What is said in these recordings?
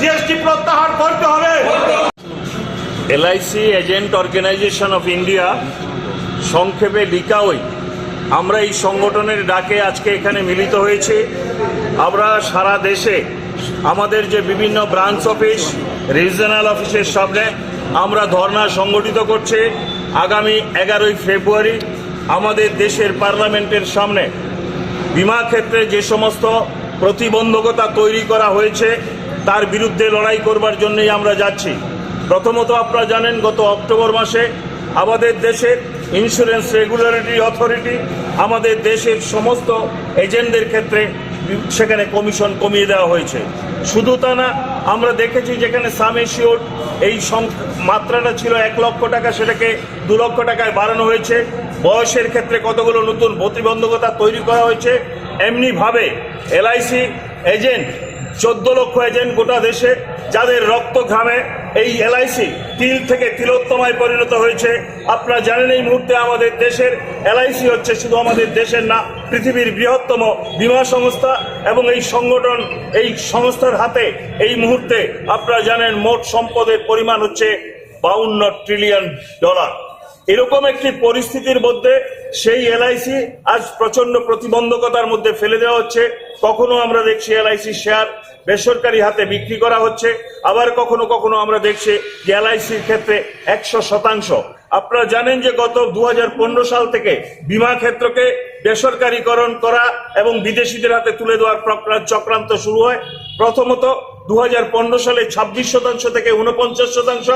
GST প্রত্যাহার করতে হবে। LIC agent organisation of India সংক্ষেপে লিকাওই, আমরা এই সংগঠনের ডাকে আজকে এখানে মিলিত হয়েছি। আমরা সারা দেশে আমাদের যে বিভিন্ন ব্রাঞ্চ অফিস রিজনাল অফিসের সামনে আমরা ধর্না সংগঠিত করছি। আগামী এগারোই ফেব্রুয়ারি আমাদের দেশের পার্লামেন্টের সামনে বিমা ক্ষেত্রে যে সমস্ত প্রতিবন্ধকতা তৈরি করা হয়েছে তার বিরুদ্ধে লড়াই করবার জন্যই আমরা যাচ্ছি। প্রথমত আপনারা জানেন, গত অক্টোবর মাসে আমাদের দেশের ইন্স্যুরেন্স রেগুলেটরি অথরিটি আমাদের দেশের সমস্ত এজেন্টদের ক্ষেত্রে সেখানে কমিশন কমিয়ে দেওয়া হয়েছে। শুধু তা না, আমরা দেখেছি যেখানে সামেশিওর এই মাত্রাটা ছিল এক লক্ষ টাকা, সেটাকে দু লক্ষ টাকায় বাড়ানো হয়েছে। বয়সের ক্ষেত্রে কতগুলো নতুন প্রতিবন্ধকতা তৈরি করা হয়েছে, এমনিভাবে এলআইসি এজেন্ট চোদ্দ লক্ষ এজেন্ট গোটা দেশে যাদের রক্ত ঘামে, এই এলআইসি তিল থেকে তিলোত্তমায় পরিণত হয়েছে। আপনারা জানেন এই মুহূর্তে আমাদের দেশের এলআইসি হচ্ছে শুধু আমাদের দেশের না, পৃথিবীর বৃহত্তম বীমা সংস্থা এবং এই সংগঠন, এই সংস্থার হাতে এই মুহূর্তে আপনারা জানেন মোট সম্পদের পরিমাণ হচ্ছে বাউন্ন ট্রিলিয়ন ডলার। এরকম একটি পরিস্থিতির মধ্যে সেই এলআইসি আজ প্রচণ্ড প্রতিবন্ধকতার মধ্যে ফেলে দেওয়া হচ্ছে। কখনো আমরা দেখছি এলআইসি শেয়ার বেসরকারি হাতে বিক্রি করা হচ্ছে, আবার কখনো কখনো আমরা দেখছি যে এলআইসির ক্ষেত্রে একশো শতাংশ। আপনারা জানেন যে গত দু হাজার পনেরো সাল থেকে বিমা ক্ষেত্রকে বেসরকারীকরণ করা এবং বিদেশিদের হাতে তুলে দেওয়ার চক্রান্ত শুরু হয়। প্রথমত দু হাজার পনেরো সালে ছাব্বিশ শতাংশ থেকে উনপঞ্চাশ শতাংশ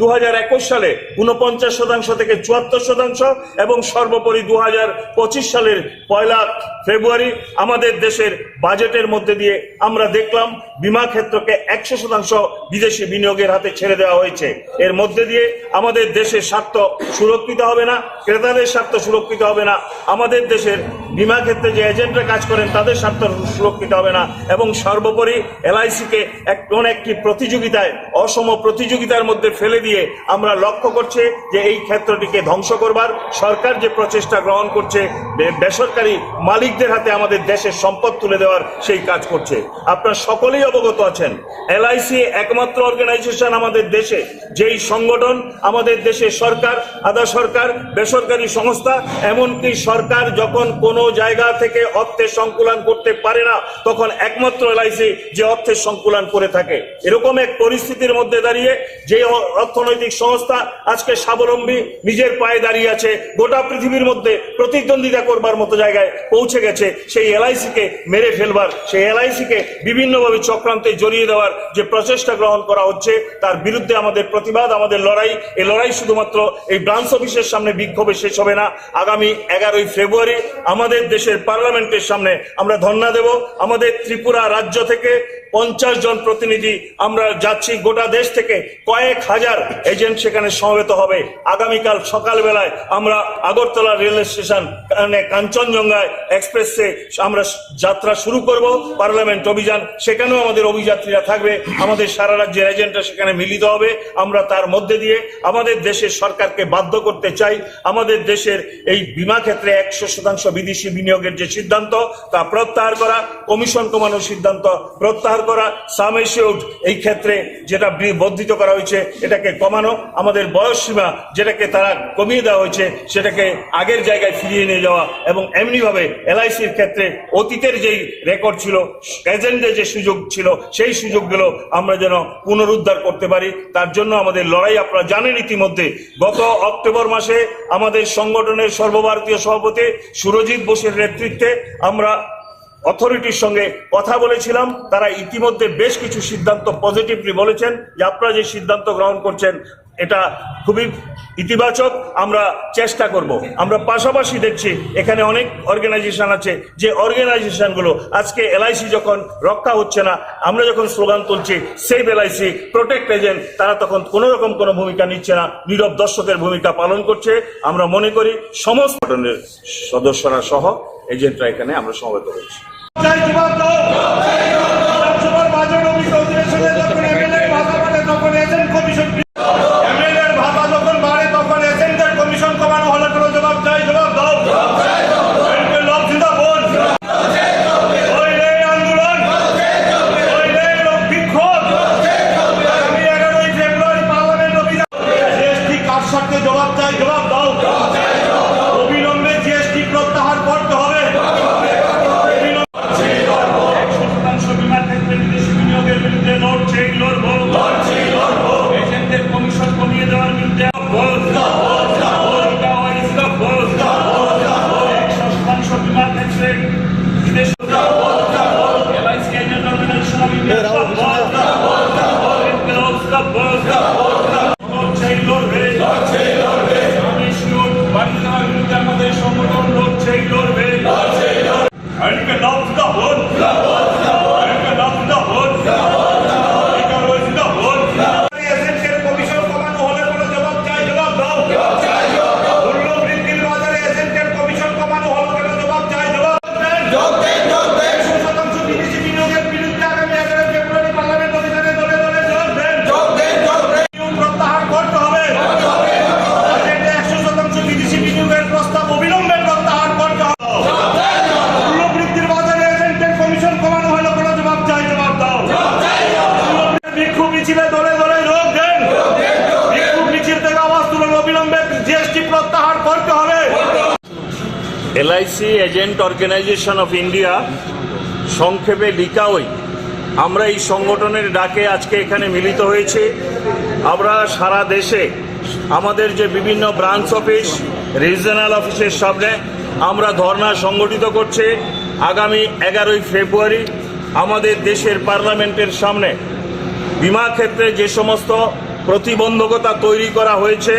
দু হাজার একুশ সালে উনপঞ্চাশ শতাংশ থেকে চুয়াত্তর শতাংশ এবং সর্বোপরি দু হাজার পঁচিশ সালের পয়লা ফেব্রুয়ারি আমাদের দেশের বাজেটের মধ্যে দিয়ে আমরা দেখলাম বিমা ক্ষেত্রকে একশো শতাংশ বিদেশি বিনিয়োগের হাতে ছেড়ে দেওয়া হয়েছে। এর মধ্যে দিয়ে আমাদের দেশের স্বার্থ সুরক্ষিত হবে না, ক্রেতাদের স্বার্থ সুরক্ষিত হবে না, আমাদের দেশের বিমা ক্ষেত্রে যে এজেন্টরা কাজ করেন, তাদের স্বার্থ সুরক্ষিত হবে না। এবং সর্বোপরি এলআইসিকে এক কোন একটি প্রতিযোগিতায়, অসম প্রতিযোগিতার মধ্যে ফেলে দিয়ে আমরা লক্ষ্য করছে যে এই ক্ষেত্রটিকে ধ্বংস করবার সরকার যে প্রচেষ্টা গ্রহণ করছে বেসরকারি মালিকদের হাতে আমাদের দেশের সম্পদ তুলে দেওয়ার সেই কাজ করছে। আপনারা সকলেই অবগত আছেন এলআইসি একমাত্র অর্গানাইজেশন আমাদের দেশে, যেই সংগঠন আমাদের দেশের সরকার, আধা সরকার, বেসরকারি সংস্থা, এমনকি সরকার যখন কোনো জায়গা থেকে অর্থের সংকুলন করতে পারে না, তখন একমাত্র এলআইসি যে অর্থের সংকুলন করে থাকে। এরকম এক পরিস্থিতির মধ্যে দাঁড়িয়ে যে অর্থনৈতিক সংস্থা আজকে স্বাবলম্বী, নিজের পায়ে দাঁড়িয়ে আছে, গোটা পৃথিবীর মধ্যে প্রতিদ্বন্দ্বিতা করবার মতো জায়গায় পৌঁছে গেছে, সেই এলআইসিকে মেরে ফেলবার, সেই এলআইসিকে বিভিন্নভাবে চক্রান্তে জড়িয়ে দেওয়ার যে প্রচেষ্টা গ্রহণ করা হচ্ছে, তার বিরুদ্ধে আমাদের প্রতিবাদ, আমাদের লড়াই। এই লড়াই শুধুমাত্র এই ব্রাঞ্চ অফিসের সামনে বিক্ষোভে শেষ হবে না। আগামী এগারোই ফেব্রুয়ারি আমাদের দেশের পার্লামেন্টের সামনে আমরা ধর্ণা দেব। আমাদের ত্রিপুরা রাজ্য থেকে পঞ্চাশ জন প্রতিনিধি আমরা যাচ্ছি গোটা দেশ থেকে। কয়েক হাজার এজেন্ট সেখানে সমবেত হবে। আগামীকাল সকালবেলায় আমরা আগরতলা রেল স্টেশন মানে কাঞ্চনজঙ্ঘায় এক্সপ্রেসে আমরা যাত্রা শুরু করব। পার্লামেন্ট অভিযান, সেখানেও আমাদের অভিযাত্রীরা থাকবে। আমাদের সারা রাজ্যের এজেন্টরা সেখানে মিলিত হবে। আমরা তার মধ্যে দিয়ে আমাদের দেশের সরকারকে বাধ্য করতে চাই। আমাদের দেশের এই বিমা ক্ষেত্রে একশো শতাংশ বিদেশি বিনিয়োগের যে সিদ্ধান্ত, তা প্রত্যাহার করা। কমিশন কমানোর সিদ্ধান্ত প্রত্যাহার করা সামেশিউড এই ক্ষেত্রে যেটা বর্ধিত করা হয়েছে, এটাকে কমানো। আমাদের বয়স সীমা যেটাকে তারা কমিয়ে দেওয়া হয়েছে, সেটাকে আগের জায়গায় ফিরিয়ে নিয়ে যাওয়া এবং এমনিভাবে এলআইসির ক্ষেত্রে অতীতের যেই রেকর্ড ছিল এজেন্টের যে সুযোগ ছিল, সেই সুযোগগুলো আমরা যেন পুনরুদ্ধার করতে পারি। তার জন্য আমাদের লড়াই আপনারা জানেন ইতিমধ্যে। গত অক্টোবর মাসে আমাদের সংগঠনের সর্বভারতীয় সভাপতি সুরজিৎ বোসের নেতৃত্বে আমরা অথরিটির সঙ্গে কথা বলেছিলাম, তারা ইতিমধ্যে বেশ কিছু সিদ্ধান্ত পজিটিভলি বলেছেন। যে আপনারা যে সিদ্ধান্ত গ্রহণ করছেন এটা খুবই ইতিবাচক আমরা চেষ্টা করব। আমরা পাশাপাশি দেখছি এখানে অনেক অর্গানাইজেশন আছে যে অর্গানাইজেশনগুলো আজকে এলআইসি যখন রক্ষা হচ্ছে না, আমরা যখন স্লোগান তুলছি সেভ এলআইসি প্রোটেক্ট এজেন্ট তারা তখন কোনো রকম কোনো ভূমিকা নিচ্ছে না, নীরব দর্শকের ভূমিকা পালন করছে। আমরা মনে করি সমস্ত সদস্যরা সহ এজেন্টরা এখানে আমরা সমবেত হয়েছি। LIC agent organisation of India সংক্ষেপে লিকাওই। আমরা এই সংগঠনের ডাকে আজকে এখানে মিলিত হয়েছে। আমরা সারা দেশে আমাদের যে বিভিন্ন ব্রাঞ্চ অফিস, রিজনাল অফিসের সামনে আমরা ধর্না সংগঠিত করছে। আগামী এগারোই ফেব্রুয়ারি আমাদের দেশের পার্লামেন্টের সামনে বিমা ক্ষেত্রে যে সমস্ত প্রতিবন্ধকতা তৈরি করা হয়েছে,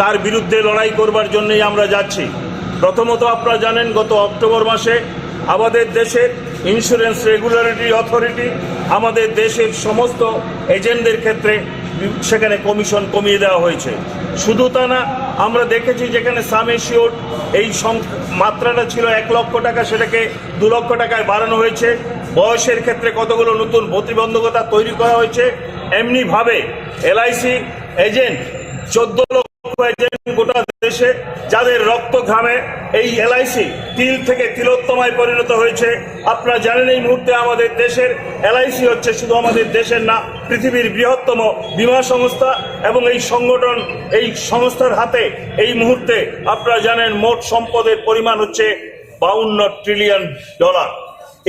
তার বিরুদ্ধে লড়াই করবার জন্যই আমরা যাচ্ছি। প্রথমত আপনারা জানেন গত অক্টোবর মাসে আমাদের দেশের ইন্স্যুরেন্স রেগুলেটরি অথরিটি আমাদের দেশের সমস্ত এজেন্টদের ক্ষেত্রে সেখানে কমিশন কমিয়ে দেওয়া হয়েছে। শুধু তা না, আমরা দেখেছি যেখানে সামেশিওর এই মাত্রাটা ছিল এক লক্ষ টাকা, সেটাকে দু লক্ষ টাকায় বাড়ানো হয়েছে। বয়সের ক্ষেত্রে কতগুলো নতুন প্রতিবন্ধকতা তৈরি করা হয়েছে, এমনিভাবে এলআইসি এজেন্ট চোদ্দ লক্ষ এজেন্ট গোটা দেশে যাদের রক্ত ঘামে, এই এলআইসি তিল থেকে তিলোত্তমায় পরিণত হয়েছে। আপনারা জানেন এই মুহূর্তে আমাদের দেশের এলআইসি হচ্ছে শুধু আমাদের দেশের না, পৃথিবীর বৃহত্তম বীমা সংস্থা এবং এই সংগঠন, এই সংস্থার হাতে এই মুহূর্তে আপনারা জানেন মোট সম্পদের পরিমাণ হচ্ছে বাউন্ন ট্রিলিয়ন ডলার।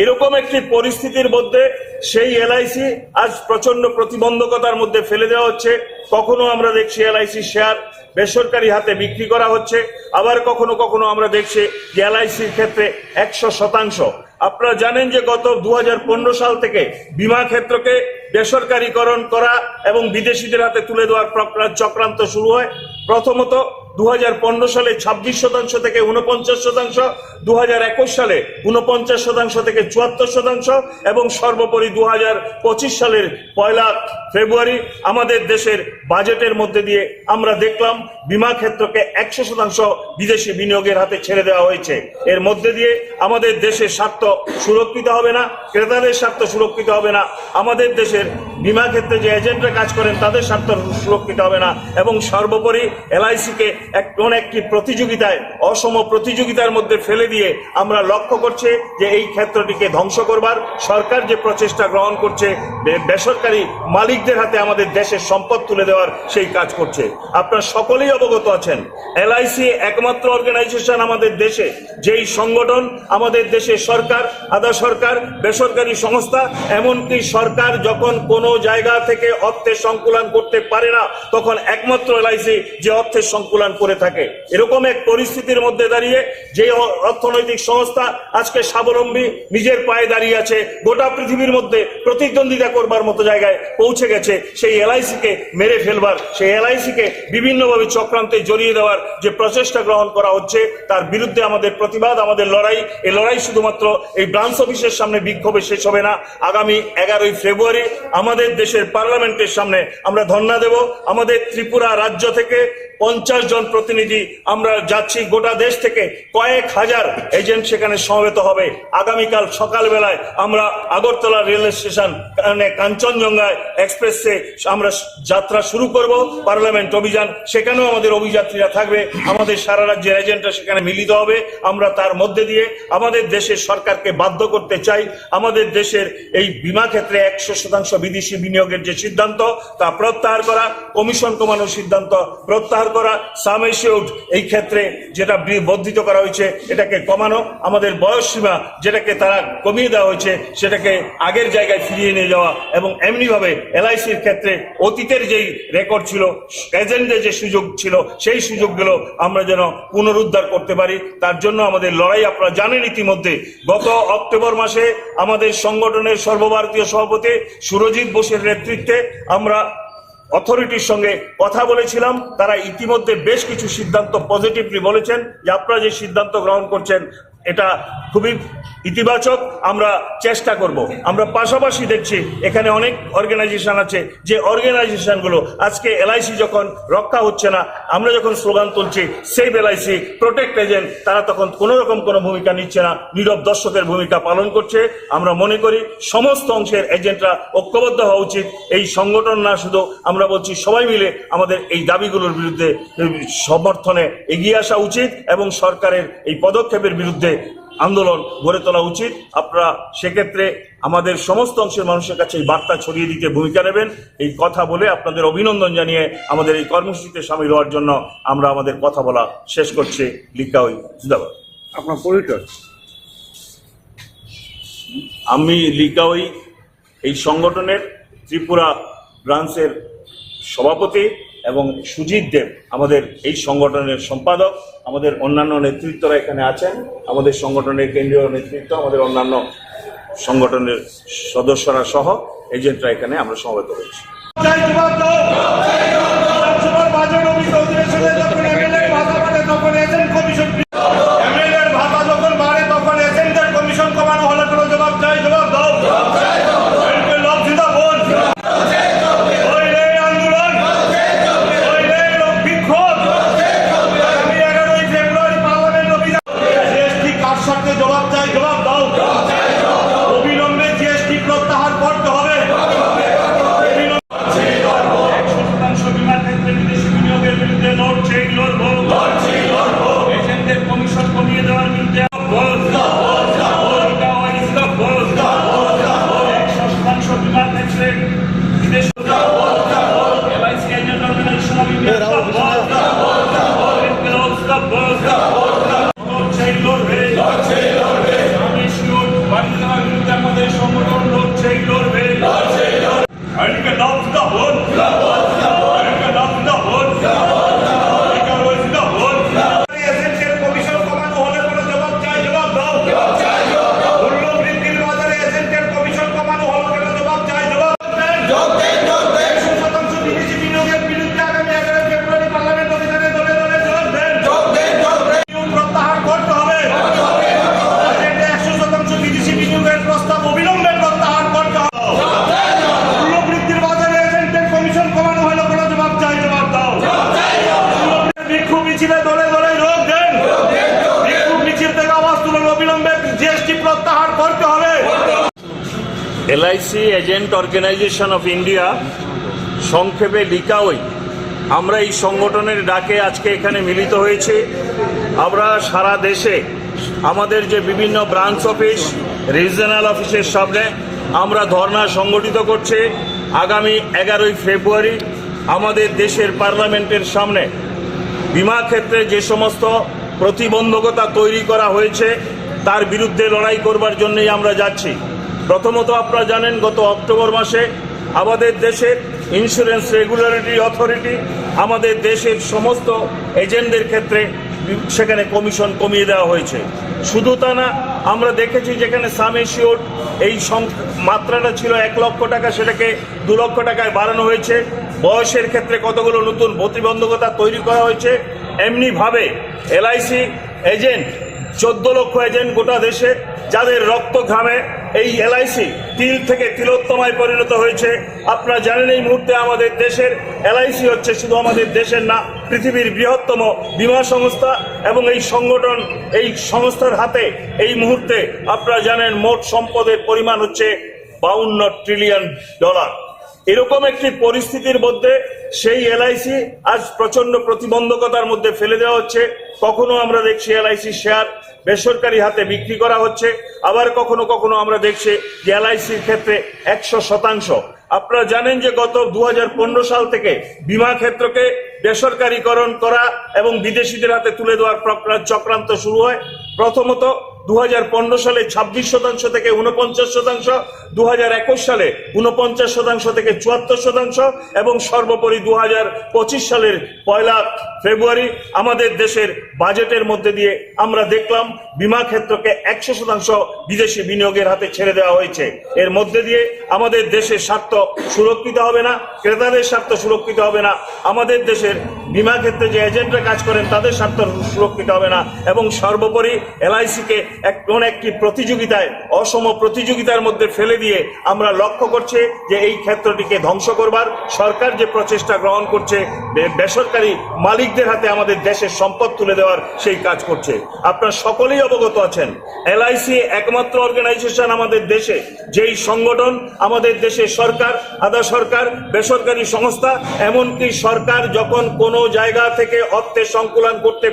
এরকম একটি পরিস্থিতির মধ্যে সেই এলআইসি আজ প্রচণ্ড প্রতিবন্ধকতার মধ্যে ফেলে দেওয়া হচ্ছে। কখনো আমরা দেখছি এলআইসি শেয়ার বেসরকারি হাতে বিক্রি করা হচ্ছে। আবার কখনো কখনো আমরা দেখছি যে এলআইসির ক্ষেত্রে একশো শতাংশ। আপনারা জানেন যে গত দু হাজার পনেরো সাল থেকে বিমা ক্ষেত্রকে বেসরকারীকরণ করা এবং বিদেশিদের হাতে তুলে দেওয়ার চক্রান্ত শুরু হয়। প্রথমত দু হাজার পনেরো সালে ছাব্বিশ শতাংশ থেকে উনপঞ্চাশ শতাংশ দু হাজার একুশ সালে উনপঞ্চাশ শতাংশ থেকে চুয়াত্তর শতাংশ এবং সর্বোপরি দু হাজার পঁচিশ সালের পয়লা ফেব্রুয়ারি আমাদের দেশের বাজেটের মধ্যে দিয়ে আমরা দেখলাম বিমা ক্ষেত্রকে একশো শতাংশ বিদেশি বিনিয়োগের হাতে ছেড়ে দেওয়া হয়েছে। এর মধ্যে দিয়ে আমাদের দেশের স্বার্থ সুরক্ষিত হবে না, ক্রেতাদের স্বার্থ সুরক্ষিত হবে না, আমাদের দেশের বিমা ক্ষেত্রে যে এজেন্টরা কাজ করেন তাদের স্বার্থ সুরক্ষিত হবে না এবং সর্বোপরি এলআইসিকে এক কোন একটি প্রতিযোগিতায়, অসম প্রতিযোগিতার মধ্যে ফেলে দিয়ে আমরা লক্ষ্য করছে যে এই ক্ষেত্রটিকে ধ্বংস করবার সরকার যে প্রচেষ্টা গ্রহণ করছে বেসরকারি মালিকদের হাতে আমাদের দেশের সম্পদ তুলে দেওয়ার সেই কাজ করছে। আপনারা সকলেই অবগত আছেন। এলআইসি একমাত্র অর্গানাইজেশন আমাদের দেশে, যেই সংগঠন আমাদের দেশে সরকার, আধা সরকার, বেসরকারি সংস্থা, এমনকি সরকার যখন কোনো জায়গা থেকে অর্থের সংকুলন করতে পারে না, তখন একমাত্র এলআইসি যে অর্থের সংকুলন করে থাকে। এরকম এক পরিস্থিতির মধ্যে দাঁড়িয়ে যে অর্থনৈতিক সংস্থা আজকে স্বাবলম্বী, নিজের পায়ে দাঁড়িয়ে আছে, গোটা পৃথিবীর মধ্যে প্রতিদ্বন্দ্বিতা করবার মতো জায়গায় পৌঁছে গেছে, সেই এলআইসি কে মেরে ফেলবার, সেই এলআইসি কে বিভিন্নভাবে চক্রান্তে জড়িয়ে দেওয়ার যে প্রচেষ্টা গ্রহণ করা হচ্ছে, তার বিরুদ্ধে আমাদের প্রতিবাদ, আমাদের লড়াই। এই লড়াই শুধুমাত্র এই ব্রাঞ্চ অফিসের সামনে বিক্ষোভে শেষ হবে না। আগামী এগারোই ফেব্রুয়ারি আমাদের দেশের পার্লামেন্টের সামনে আমরা ধর্ণা দেব। আমাদের ত্রিপুরা রাজ্য থেকে পঞ্চাশ জন প্রতিনিধি আমরা যাচ্ছি। গোটা দেশ থেকে কয়েক হাজার এজেন্ট সেখানে সমবেত হবে। আগামীকাল সকালবেলায় আমরা আগরতলা রেল স্টেশন মানে কাঞ্চনজঙ্ঘা এক্সপ্রেসে আমরা যাত্রা শুরু করব পার্লামেন্ট অভিযান। সেখানেও আমাদের অভিযাত্রীরা থাকবে। আমাদের সারা রাজ্যের এজেন্টরা সেখানে মিলিত হবে। আমরা তার মধ্যে দিয়ে আমাদের দেশের সরকারকে বাধ্য করতে চাই। আমাদের দেশের এই বিমা ক্ষেত্রে একশো শতাংশ বিদেশি বিনিয়োগের যে সিদ্ধান্ত, তা প্রত্যাহার করা, কমিশন কমানোর সিদ্ধান্ত প্রত্যাহার করা সামেশিউড এই ক্ষেত্রে যেটা বর্ধিত করা হয়েছে, এটাকে কমানো, আমাদের বয়স সীমা যেটাকে তারা কমিয়ে দেওয়া হয়েছে, সেটাকে আগের জায়গায় ফিরিয়ে নিয়ে যাওয়া এবং এমনিভাবে এলআইসির ক্ষেত্রে অতীতের যেই রেকর্ড ছিল এজেন্টদের যে সুযোগ ছিল, সেই সুযোগগুলো আমরা যেন পুনরুদ্ধার করতে পারি। তার জন্য আমাদের লড়াই আপনারা জানেন ইতিমধ্যে। গত অক্টোবর মাসে আমাদের সংগঠনের সর্বভারতীয় সভাপতি সুরজিৎ বোসের নেতৃত্বে আমরা অথরিটির সঙ্গে কথা বলেছিলাম। তারা ইতিমধ্যে বেশ কিছু সিদ্ধান্ত পজিটিভলি বলেছেন। যে আপনারা যে সিদ্ধান্ত গ্রহণ করছেন এটা খুবই ইতিবাচক আমরা চেষ্টা করব। আমরা পাশাপাশি দেখছি এখানে অনেক অর্গানাইজেশন আছে যে অর্গানাইজেশনগুলো আজকে এলআইসি যখন রক্ষা হচ্ছে না, আমরা যখন স্লোগান তুলছি সেভ এলআইসি প্রোটেক্ট এজেন্ট তারা তখন কোনো রকম কোনো ভূমিকা নিচ্ছে না, নীরব দর্শকের ভূমিকা পালন করছে। আমরা মনে করি সমস্ত অংশের এজেন্টরা ঐক্যবদ্ধ হওয়া উচিত। এই সংগঠন না শুধু, আমরা বলছি সবাই মিলে আমাদের এই দাবিগুলোর বিরুদ্ধে সমর্থনে এগিয়ে আসা উচিত এবং সরকারের এই পদক্ষেপের বিরুদ্ধে আন্দোলন গড়ে তোলা উচিত। আপনারা সেক্ষেত্রে আমাদের সমস্ত অংশের মানুষের কাছে এই বার্তা ছড়িয়ে দিতে ভূমিকা নেবেন। এই কথা বলে আপনাদের অভিনন্দন জানিয়ে আমাদের এই কর্মসূচিতে সামিল হওয়ার জন্য আমরা আমাদের কথা বলা শেষ করছি। লিখা ওই জিন্দাবাদ। আপনার পরিচয়? আমি লিকাওই এই সংগঠনের ত্রিপুরা ব্রাঞ্চের সভাপতি। এবং সুজিত দেব আমাদের এই সংগঠনের সম্পাদক আমাদের অন্যান্য নেতৃত্বরা এখানে আছেন আমাদের সংগঠনের কেন্দ্রীয় নেতৃত্ব আমাদের অন্যান্য সংগঠনের সদস্যরা সহ এজেন্টরা এখানে আমরা সমবেত হয়েছি LIC agent organisation of India সংক্ষেপে লিকাওই। আমরা এই সংগঠনের ডাকে আজকে এখানে মিলিত হয়েছি। আমরা সারা দেশে আমাদের যে বিভিন্ন ব্রাঞ্চ অফিস রিজনাল অফিসের সামনে আমরা ধর্ণা সংগঠিত করছি। আগামী এগারোই ফেব্রুয়ারি আমাদের দেশের পার্লামেন্টের সামনে বিমা ক্ষেত্রে যে সমস্ত প্রতিবন্ধকতা তৈরি করা হয়েছে, তার বিরুদ্ধে লড়াই করবার জন্যই আমরা যাচ্ছি। প্রথমত আপনারা জানেন, গত অক্টোবর মাসে আমাদের দেশের ইন্স্যুরেন্স রেগুলেটরি অথরিটি আমাদের দেশের সমস্ত এজেন্টদের ক্ষেত্রে সেখানে কমিশন কমিয়ে দেওয়া হয়েছে। শুধু তা না, আমরা দেখেছি যেখানে সামেশিওর এই সং- মাত্রাটা ছিল এক লক্ষ টাকা, সেটাকে দু লক্ষ টাকায় বাড়ানো হয়েছে। বয়সের ক্ষেত্রে কতগুলো নতুন প্রতিবন্ধকতা তৈরি করা হয়েছে, এমনিভাবে এলআইসি এজেন্ট চোদ্দ লক্ষ এজেন্ট গোটা দেশে, যাদের রক্ত ঘামে এই এলআইসি তিল থেকে তিলোত্তমায় পরিণত হয়েছে। আপনারা জানেন এই মুহূর্তে আমাদের দেশের এলআইসি হচ্ছে শুধু আমাদের দেশের না, পৃথিবীর বৃহত্তম বিমা সংস্থা এবং এই সংগঠন, এই সংস্থার হাতে এই মুহূর্তে আপনারা জানেন মোট সম্পদের পরিমাণ হচ্ছে বাউন্ন ট্রিলিয়ন ডলার এরকম একটি পরিস্থিতির মধ্যে সেই এলআইসি আজ প্রচণ্ড প্রতিবন্ধকতার মধ্যে ফেলে দেওয়া হচ্ছে। কখনো আমরা দেখছি এলআইসি শেয়ার বেসরকারি হাতে বিক্রি করা হচ্ছে, আবার কখনো কখনো আমরা দেখছি যে এলআইসির ক্ষেত্রে একশো শতাংশ। আপনারা জানেন যে গত দু হাজার পনেরো সাল থেকে বিমা ক্ষেত্রকে বেসরকারীকরণ করা এবং বিদেশিদের হাতে তুলে দেওয়ার চক্রান্ত শুরু হয়। প্রথমত দু হাজার পনেরো সালে ছাব্বিশ শতাংশ থেকে উনপঞ্চাশ শতাংশ দু হাজার একুশ সালে উনপঞ্চাশ শতাংশ থেকে চুয়াত্তর শতাংশ এবং সর্বোপরি দু হাজার পঁচিশ সালের পয়লা ফেব্রুয়ারি আমাদের দেশের বাজেটের মধ্যে দিয়ে আমরা দেখলাম বিমা ক্ষেত্রকে একশো শতাংশ বিদেশি বিনিয়োগের হাতে ছেড়ে দেওয়া হয়েছে। এর মধ্যে দিয়ে আমাদের দেশের স্বার্থ সুরক্ষিত হবে না, ক্রেতাদের স্বার্থ সুরক্ষিত হবে না, আমাদের দেশের বিমা ক্ষেত্রে যে এজেন্টরা কাজ করেন তাদের স্বার্থ সুরক্ষিত হবে না এবং সর্বোপরি এলআইসিকে এক কোন একটি প্রতিযোগিতায়, অসম প্রতিযোগিতার মধ্যে ফেলে দিয়ে আমরা লক্ষ্য করছে যে এই ক্ষেত্রটিকে ধ্বংস করবার সরকার যে প্রচেষ্টা গ্রহণ করছে বেসরকারি মালিকদের হাতে আমাদের দেশের সম্পদ তুলে দেওয়ার সেই কাজ করছে। আপনারা সকলেই অবগত আছেন, এলআইসি একমাত্র অর্গানাইজেশন আমাদের দেশে, যেই সংগঠন আমাদের দেশের সরকার, আধা সরকার, বেসরকারি সংস্থা, এমনকি সরকার যখন কোনো জায়গা থেকে অর্থের সংকুলন করতে